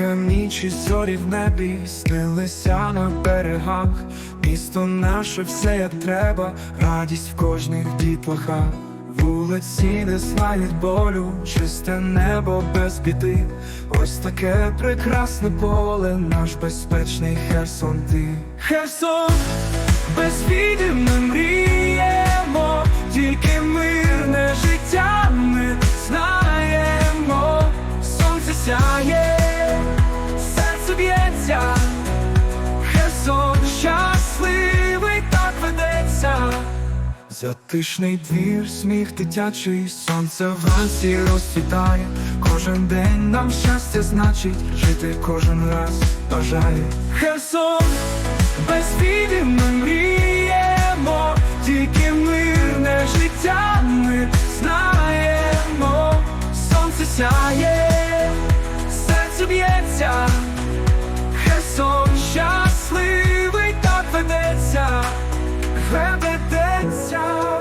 Ночі зорі в небі снилися на берегах, місто наше все як треба, радість в кожних дітлахах. Вулиці не знають болю, чисте небо без біди. Ось таке прекрасне поле, наш безпечний Херсон ти. Херсон, без війни Затишний двір, сміх дитячий, сонце вранці розцвітає. Кожен день нам щастя значить, жити кожен раз бажає. Херсон, без війни ми мріємо, тільки мирне життя ми знаємо, сонце сяє, серце б'ється, Херсон щасливий так ведеться ведеться.